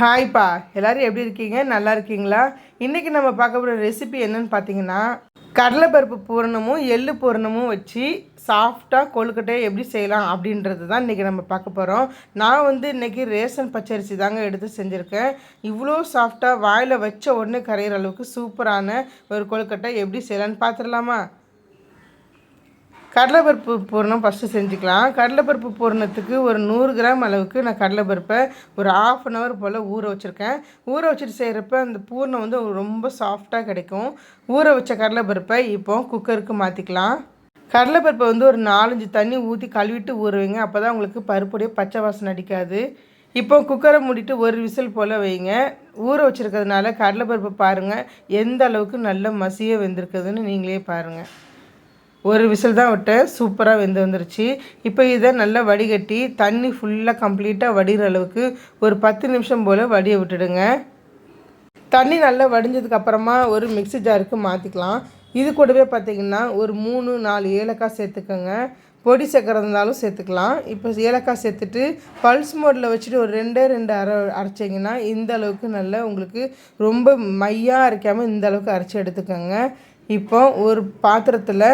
ஹாய்ப்பா. எல்லோரும் எப்படி இருக்கீங்க? நல்லா இருக்கீங்களா? இன்றைக்கி நம்ம பார்க்க போகிற ரெசிபி என்னன்னு பார்த்தீங்கன்னா கடலைப்பருப்பு பூரணமும் எள்ளு பூரணமும் வச்சு சாஃப்டாக கொழுக்கட்டையை எப்படி செய்யலாம் அப்படின்றது தான் இன்றைக்கி நம்ம பார்க்க போகிறோம் நான் வந்து இன்றைக்கி ரேஷன் பச்சரிசி தாங்க எடுத்து செஞ்சுருக்கேன். இவ்வளோ சாஃப்டாக வாயில் வச்ச உடனே கரையிற அளவுக்கு சூப்பரான ஒரு கொழுக்கட்டை எப்படி செய்யலான்னு பார்த்துடலாமா? கடலைப்பருப்பு பூரணம் ஃபஸ்ட்டு செஞ்சுக்கலாம். கடலைப்பருப்பு பூரணத்துக்கு ஒரு நூறு கிராம் அளவுக்கு நான் கடலைப்பருப்பை ஒரு ஆஃப் அன் ஹவர் போல் ஊற வச்சுருக்கேன். ஊற வச்சுட்டு செய்கிறப்ப அந்த பூரணம் வந்து ரொம்ப சாஃப்டாக கிடைக்கும். ஊற வச்ச கடலைப்பருப்பை இப்போ குக்கருக்கு மாற்றிக்கலாம் கடலைப்பருப்பை வந்து ஒரு நாலஞ்சு தண்ணி ஊற்றி கழுவிட்டு ஊற வைங்க அப்போ தான் உங்களுக்கு பருப்புடைய பச்சை வாசனை அடிக்காது. இப்போ குக்கரை மூடிட்டு ஒரு விசில் போல் வைங்க. ஊற வச்சுருக்கிறதுனால கடலைப்பருப்பை பாருங்கள் எந்த அளவுக்கு நல்ல மசியாக வெந்திருக்குதுன்னு நீங்களே பாருங்கள் ஒரு விசில் தான் விட்டேன் சூப்பராக வெந்து வந்துருச்சு. இப்போ இதை நல்லா வடிகட்டி தண்ணி ஃபுல்லாக கம்ப்ளீட்டாக வடிகிற அளவுக்கு ஒரு பத்து நிமிஷம் போல் வடிய விட்டுடுங்க. தண்ணி நல்லா வடிஞ்சதுக்கு அப்புறமா ஒரு மிக்ஸி ஜாருக்கு மாற்றிக்கலாம் இது கூடவே பார்த்திங்கன்னா ஒரு மூணு நாலு ஏலக்காய் சேர்த்துக்கோங்க. பொடி சேர்க்குறது இருந்தாலும் சேர்த்துக்கலாம். இப்போ ஏலக்காய் சேர்த்துட்டு பல்ஸ் மோடில் வச்சுட்டு ஒரு ரெண்டே ரெண்டு அரை அரைச்சிங்கன்னா இந்த அளவுக்கு நல்லா உங்களுக்கு ரொம்ப மையாக அரைக்காமல் இந்த அளவுக்கு அரைச்சி எடுத்துக்கோங்க. இப்போ ஒரு பாத்திரத்தில்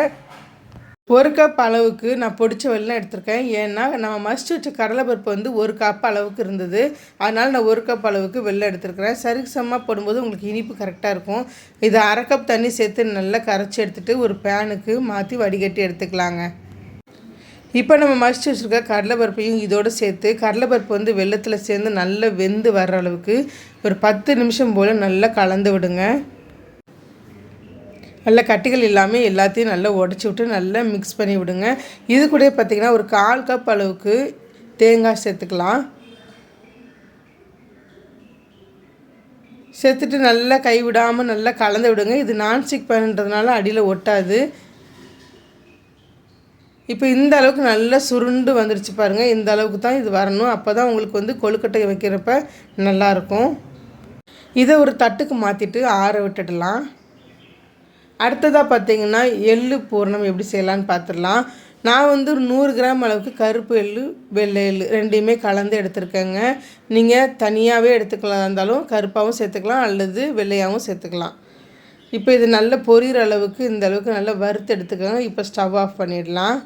ஒரு கப் அளவுக்கு நான் பொடிச்ச வெள்ளம் எடுத்திருக்கேன். ஏன்னா நம்ம மஸ்ட் வச்ச கடலைப்பருப்பு வந்து ஒரு கப் அளவுக்கு இருந்தது. அதனால் நான் ஒரு கப் அளவுக்கு வெள்ளம் எடுத்துருக்கிறேன். சரிசமமாக போடும்போது உங்களுக்கு இனிப்பு கரெக்டாக இருக்கும். இதை அரை கப் தண்ணி சேர்த்து நல்லா கரைச்சி எடுத்துகிட்டு ஒரு பேனுக்கு மாற்றி வடிகட்டி எடுத்துக்கலாங்க. இப்போ நம்ம மசிச்சு வச்சுருக்க கடலைப்பருப்பையும் இதோடு சேர்த்து கடலைப்பருப்பு வந்து வெள்ளத்தில் சேர்ந்து நல்லா வெந்து வர்ற அளவுக்கு ஒரு பத்து நிமிஷம் போல் நல்லா கலந்து விடுங்க. நல்லா கட்டிகள் இல்லாமல் எல்லாத்தையும் நல்லா உடச்சி விட்டு நல்லா மிக்ஸ் பண்ணி விடுங்க. இது கூட பார்த்திங்கன்னா ஒரு கால் கப் அளவுக்கு தேங்காய் சேர்த்துக்கலாம். சேர்த்துட்டு நல்லா கை விடாமல் நல்லா கலந்து விடுங்க. இது நான்ஸ்டிக் பண்ணுறதுனால அடியில் ஒட்டாது. இப்போ இந்த அளவுக்கு நல்லா சுருண்டு வந்துருச்சு பாருங்கள் இந்த அளவுக்கு தான் இது வரணும். அப்போ தான் உங்களுக்கு வந்து கொழுக்கட்டை வைக்கிறப்ப நல்லாயிருக்கும் இதை ஒரு தட்டுக்கு மாற்றிட்டு ஆற விட்டுடலாம். அடுத்ததாக பார்த்தீங்கன்னா எள்ளு பூரணம் எப்படி செய்யலான்னு பார்த்துடலாம் நான் வந்து ஒரு நூறு கிராம் அளவுக்கு கருப்பு எள்ளு வெள்ளை எள்ளு ரெண்டையுமே கலந்து எடுத்துருக்கேங்க. நீங்கள் தனியாகவே எடுத்துக்கலாம். இருந்தாலும் கருப்பாகவும் சேர்த்துக்கலாம் அல்லது வெள்ளையாகவும் சேர்த்துக்கலாம். இப்போ இது நல்ல பொரியிற அளவுக்கு இந்த அளவுக்கு நல்லா வறுத்து எடுத்துக்கோங்க. இப்போ ஸ்டவ் ஆஃப் பண்ணிடலாம்.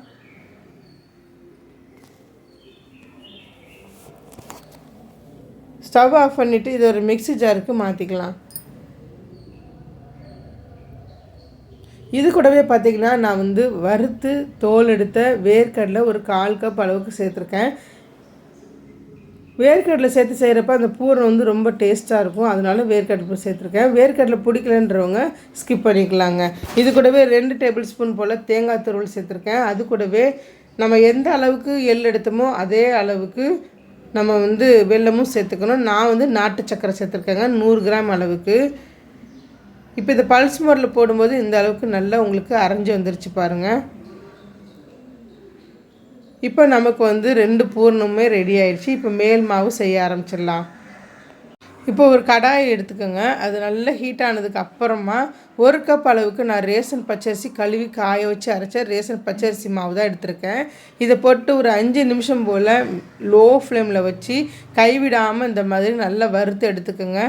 ஸ்டவ் ஆஃப் பண்ணிவிட்டு இது ஒரு மிக்சி ஜாருக்கு மாற்றிக்கலாம் இது கூடவே பார்த்திங்கன்னா நான் வந்து வறுத்து தோல் எடுத்த வேர்க்கடலை ஒரு கால் கப் அளவுக்கு சேர்த்துருக்கேன். வேர்க்கடலை சேர்த்து செய்கிறப்ப அந்த பூரம் வந்து ரொம்ப டேஸ்ட்டாக இருக்கும். அதனால வேர்க்கடலை சேர்த்துருக்கேன். வேர்க்கடலை பிடிக்கலன்றவங்க ஸ்கிப் பண்ணிக்கலாங்க. இது கூடவே ரெண்டு டேபிள் ஸ்பூன் போல் தேங்காய் துருவல் சேர்த்துருக்கேன். அது கூடவே நம்ம எந்த அளவுக்கு எள் எடுத்தோமோ அதே அளவுக்கு நம்ம வந்து வெல்லமும் சேர்த்துக்கணும். நான் வந்து நாட்டு சக்கரை சேர்த்துருக்கேங்க. நூறு கிராம் அளவுக்கு. இப்போ இந்த பல்ஸ் மோரில் போடும்போது இந்த அளவுக்கு நல்லா உங்களுக்கு அரைஞ்சி வந்துருச்சு பாருங்கள் இப்போ நமக்கு வந்து ரெண்டு பூர்ணமுமே ரெடி ஆயிடுச்சு. இப்போ மேல் மாவு செய்ய ஆரம்பிச்சிடலாம். இப்போ ஒரு கடாயை எடுத்துக்கோங்க. அது நல்லா ஹீட் ஆனதுக்கு அப்புறமா ஒரு கப் அளவுக்கு நான் ரேஷன் பச்சரிசி கழுவி காய வச்சு அரைச்ச ரேஷன் பச்சரிசி மாவு தான் எடுத்திருக்கேன். இதை போட்டு ஒரு அஞ்சு நிமிஷம் போல் லோ ஃப்ளேமில் வச்சு கைவிடாமல் இந்த மாதிரி நல்லா வறுத்து எடுத்துக்கோங்க.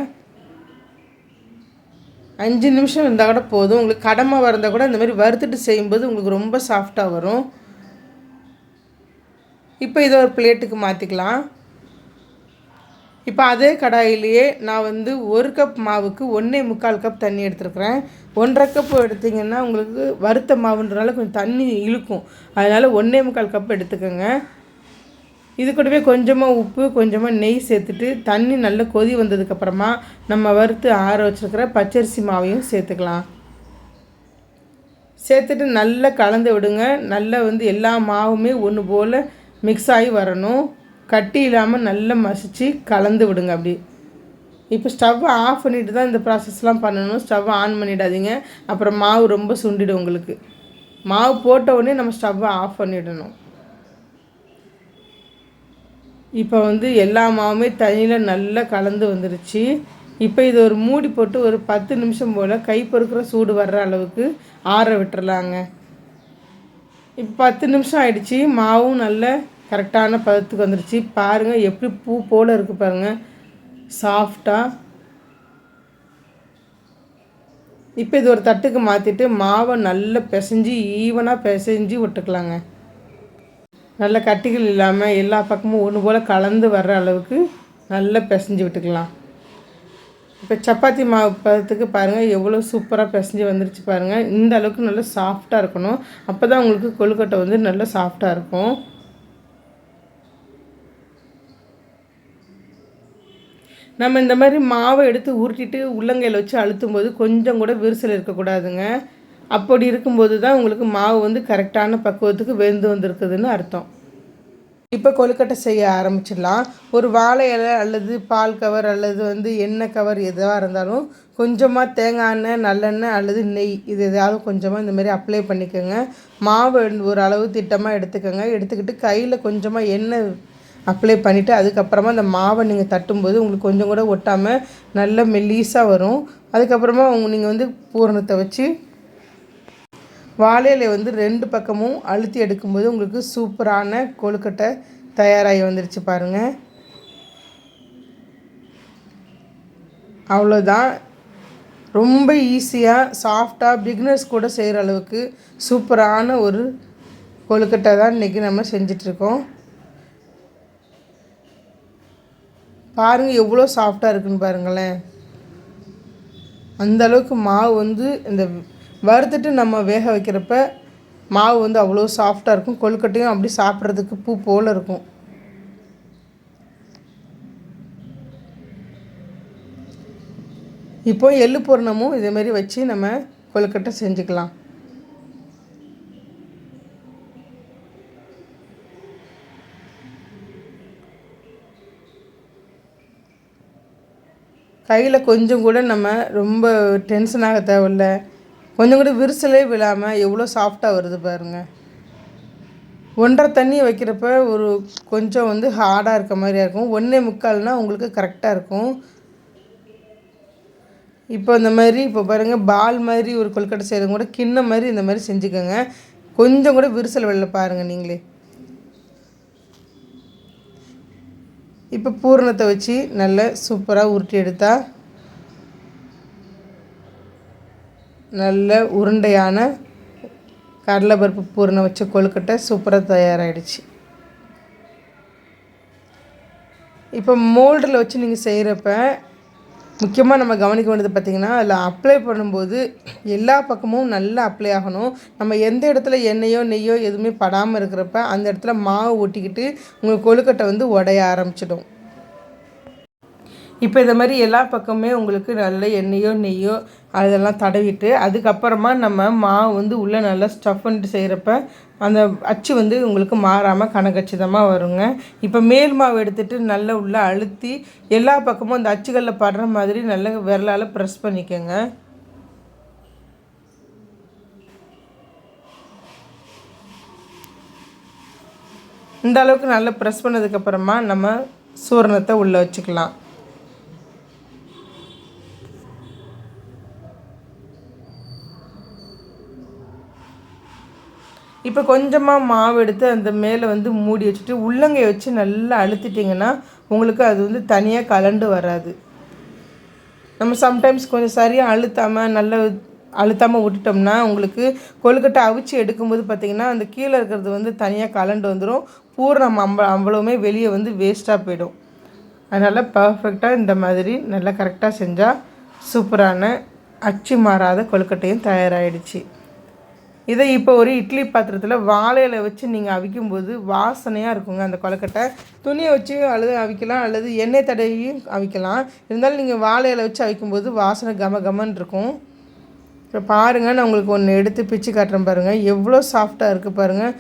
அஞ்சு நிமிஷம் இருந்தால் கூட போதும். உங்களுக்கு கடமை வரந்தால் கூட இந்த மாதிரி வறுத்துட்டு செய்யும்போது உங்களுக்கு ரொம்ப சாஃப்டாக வரும். இப்போ இதை ஒரு பிளேட்டுக்கு மாற்றிக்கலாம் இப்போ அதே கடாயிலேயே நான் வந்து ஒரு கப் மாவுக்கு ஒன்றே முக்கால் கப் தண்ணி எடுத்துருக்குறேன். ஒன்றரை கப் எடுத்திங்கன்னா உங்களுக்கு வறுத்த மாவுன்றனால கொஞ்சம் தண்ணி இழுக்கும். அதனால் ஒன்றே முக்கால் கப் எடுத்துக்கோங்க. இது கூடவே கொஞ்சமாக உப்பு கொஞ்சமாக நெய் சேர்த்துட்டு தண்ணி நல்லா கொதி வந்ததுக்கப்புறமா நம்ம வறுத்து ஆற வச்சுருக்கிற பச்சரிசி மாவையும் சேர்த்துக்கலாம். சேர்த்துட்டு நல்லா கலந்து விடுங்க. நல்லா வந்து எல்லா மாவுமே ஒன்று போல் மிக்ஸ் ஆகி வரணும். கட்டி இல்லாமல் நல்லா மசித்து கலந்து விடுங்க அப்படி. இப்போ ஸ்டவ் ஆஃப் பண்ணிட்டு தான் இந்த ப்ராசஸ்லாம் பண்ணணும். ஸ்டவ் ஆன் பண்ணிடாதீங்க. அப்புறம் மாவு ரொம்ப சுண்டிடும் உங்களுக்கு. மாவு போட்ட உடனே நம்ம ஸ்டவ்வை ஆஃப் பண்ணிடணும். இப்போ வந்து எல்லா மாவுமே தண்ணியில் நல்லா கலந்து வந்துருச்சு. இப்போ இது ஒரு மூடி போட்டு ஒரு பத்து நிமிஷம் போல் கை பொறுக்கிற சூடு வர்ற அளவுக்கு ஆற விட்டுறலாங்க. இப்போ பத்து நிமிஷம் ஆயிடுச்சு. மாவும் நல்ல கரெக்டான பதத்துக்கு வந்துருச்சு. பாருங்கள் எப்படி பூ போல் இருக்குது பாருங்கள் சாஃப்டாக இப்போ இது ஒரு தட்டுக்கு மாற்றிட்டு மாவை நல்லா பிசைஞ்சு ஈவனாக பிசைஞ்சு விட்டுக்கலாங்க. நல்ல கட்டிகள் இல்லாமல் எல்லா பக்கமும் ஒன்று போல் கலந்து வர்ற அளவுக்கு நல்லா பிசைஞ்சு விட்டுக்கலாம். இப்போ சப்பாத்தி மாவு பதத்துக்கு பாருங்கள் எவ்வளோ சூப்பராக பிசைஞ்சு வந்துருச்சு பாருங்கள் இந்த அளவுக்கு நல்லா சாஃப்டாக இருக்கணும். அப்போ தான் உங்களுக்கு கொழுக்கட்டை வந்து நல்லா சாஃப்டாக இருக்கும். நம்ம இந்த மாதிரி மாவை எடுத்து உருட்டிட்டு உள்ளங்கையில் வச்சு அழுத்தும் போது கொஞ்சம் கூட விரிசல் இருக்கக்கூடாதுங்க. அப்படி இருக்கும்போது தான் உங்களுக்கு மாவு வந்து கரெக்டான பக்குவத்துக்கு வெந்து வந்திருக்குதுன்னு அர்த்தம். இப்போ கொழுக்கட்டை செய்ய ஆரம்பிச்சிடலாம். ஒரு வாழை இலை அல்லது பால் கவர் அல்லது வந்து எண்ணெய் கவர் எதுவாக இருந்தாலும் கொஞ்சமாக தேங்காய் எண்ணெய் நல்லெண்ணெய் அல்லது நெய் இது எதாவது கொஞ்சமாக இந்த மாதிரி அப்ளை பண்ணிக்கோங்க. மாவு ஒரு அளவு திட்டமாக எடுத்துக்கோங்க. எடுத்துக்கிட்டு கையில் கொஞ்சமாக எண்ணெய் அப்ளை பண்ணிவிட்டு அதுக்கப்புறமா அந்த மாவை நீங்கள் தட்டும்போது உங்களுக்கு கொஞ்சம் கூட ஒட்டாமல் நல்ல மெல்லீஸாக வரும். அதுக்கப்புறமா உங்க நீங்கள் வந்து பூரணத்தை வச்சு வாழையில வந்து ரெண்டு பக்கமும் அழுத்தி எடுக்கும்போது உங்களுக்கு சூப்பரான கொழுக்கட்டை தயாராகி வந்துருச்சு பாருங்கள் அவ்வளோதான் ரொம்ப ஈஸியாக சாஃப்டாக பிக்னர்ஸ் கூட செய்கிற அளவுக்கு சூப்பரான ஒரு கொழுக்கட்டை தான் இன்றைக்கி நம்ம செஞ்சிட்ருக்கோம். பாருங்கள் எவ்வளோ சாஃப்டாக இருக்குன்னு பாருங்களேன். அந்தளவுக்கு மாவு வந்து இந்த வறுத்துட்டு நம்ம வேக வைக்கிறப்ப மாவு வந்து அவ்வளோ சாஃப்டாக இருக்கும். கொழுக்கட்டையும் அப்படி சாப்பிட்றதுக்கு பூ போல் இருக்கும். இப்போ எள்ளு பூரணமும் இதேமாரி வச்சு நம்ம கொழுக்கட்டை செஞ்சுக்கலாம். கையில் கொஞ்சம் கூட நம்ம ரொம்ப டென்ஷன் ஆக தேவையில்ல. கொஞ்சம் கூட விரிசலே விழாமல் எவ்வளோ சாஃப்டாக வருது பாருங்கள் ஒன்றரை தண்ணியை வைக்கிறப்ப ஒரு கொஞ்சம் வந்து ஹார்டாக இருக்க மாதிரியா இருக்கும். ஒன்றே முக்கால்னால் உங்களுக்கு கரெக்டாக இருக்கும். இப்போ இந்த மாதிரி இப்போ பாருங்கள் பால் மாதிரி ஒரு கொல்கட்டை செய்கிறவங்க கூட கிண்ணம் மாதிரி இந்த மாதிரி செஞ்சுக்கோங்க. கொஞ்சம் கூட விரிசல் வெளில பாருங்கள் நீங்களே. இப்போ பூரணத்தை வச்சு நல்லா சூப்பராக உருட்டி எடுத்தால் நல்ல உருண்டையான கடலைப்பருப்பு பூரணம் வச்ச கொழுக்கட்டை சூப்பராக தயாராகிடுச்சு இப்போ மோல்டில் வச்சு நீங்கள் செய்கிறப்ப முக்கியமாக நம்ம கவனிக்க வேண்டியது பார்த்திங்கன்னா அதில் அப்ளை பண்ணும்போது எல்லா பக்கமும் நல்லா அப்ளை ஆகணும். நம்ம எந்த இடத்துல எண்ணெயோ நெய்யோ எதுவுமே படாமல் இருக்கிறப்ப அந்த இடத்துல மாவு ஒட்டிக்கிட்டு உங்களுக்கு கொழுக்கட்டை வந்து உடைய ஆரம்பிச்சிடும். இப்போ இந்த மாதிரி எல்லா பக்கமுமே உங்களுக்கு நல்ல எண்ணெயோ நெய்யோ அதெல்லாம் தடவிட்டு அதுக்கப்புறமா நம்ம மாவு வந்து உள்ளே நல்லா ஸ்டஃப் பண்ணிட்டு செய்கிறப்ப அந்த அச்சு வந்து உங்களுக்கு மாறாமல் கணக்கச்சிதமாக வருங்க. இப்போ மேல் மாவு எடுத்துகிட்டு நல்லா உள்ளே அழுத்தி எல்லா பக்கமும் அந்த அச்சுகளில் படுற மாதிரி நல்லா விரலால் ப்ரெஸ் பண்ணிக்கோங்க. இந்த அளவுக்கு நல்லா ப்ரெஸ் பண்ணதுக்கப்புறமா நம்ம சூரணத்தை உள்ளே வச்சுக்கலாம். இப்போ கொஞ்சமாக மாவு எடுத்து அந்த மேலே வந்து மூடி வச்சுட்டு உள்ளங்கை வச்சு நல்லா அழுத்திட்டிங்கன்னா உங்களுக்கு அது வந்து தனியாக கலண்டு வராது. நம்ம சம்டைம்ஸ் கொஞ்சம் சரியாக அழுத்தாமல் நல்ல அழுத்தாமல் விட்டுட்டோம்னா உங்களுக்கு கொழுக்கட்டை அவிச்சு எடுக்கும்போது பார்த்திங்கன்னா அந்த கீழே இருக்கிறது வந்து தனியாக கலண்டு வந்துடும் பூர்ணம் அம்ப அவ்வளோவுமே வெளியே வந்து வேஸ்ட்டாக போயிடும். அதனால் பர்ஃபெக்டாக இந்த மாதிரி நல்லா கரெக்டாக செஞ்சால் சூப்பரான அச்சு மாறாத கொழுக்கட்டையும் தயாராகிடுச்சு இதை இப்போ ஒரு இட்லி பாத்திரத்தில் வாழையில் வச்சு நீங்கள் அவிக்கும்போது வாசனையாக இருக்குங்க அந்த கொலக்கட்டை துணியை வச்சு அல்லது அவிக்கலாம் அல்லது எண்ணெய் தடவியும் அவிக்கலாம். இருந்தாலும் நீங்கள் வாழையில் வச்சு அவிக்கும்போது வாசனை கம கமன் இருக்கும். இப்போ பாருங்கள் நான் உங்களுக்கு ஒன்று எடுத்து பிச்சு காட்டுறேன் பாருங்கள் எவ்வளோ சாஃப்டாக இருக்குது பாருங்கள்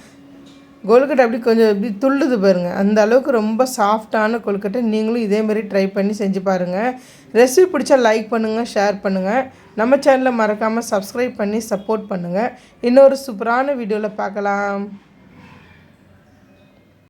கொழுக்கட்டை அப்படி கொஞ்சம் இப்படி துள்ளுது பாருங்கள் அந்த அளவுக்கு ரொம்ப சாஃப்டான கொழுக்கட்டை. நீங்களும் இதேமாரி ட்ரை பண்ணி செஞ்சு பாருங்கள் ரெசிபி பிடிச்சா லைக் பண்ணுங்கள் ஷேர் பண்ணுங்கள் நம்ம சேனலை மறக்காமல் சப்ஸ்கிரைப் பண்ணி சப்போர்ட் பண்ணுங்கள் இன்னொரு சூப்பரான வீடியோவில் பார்க்கலாம்.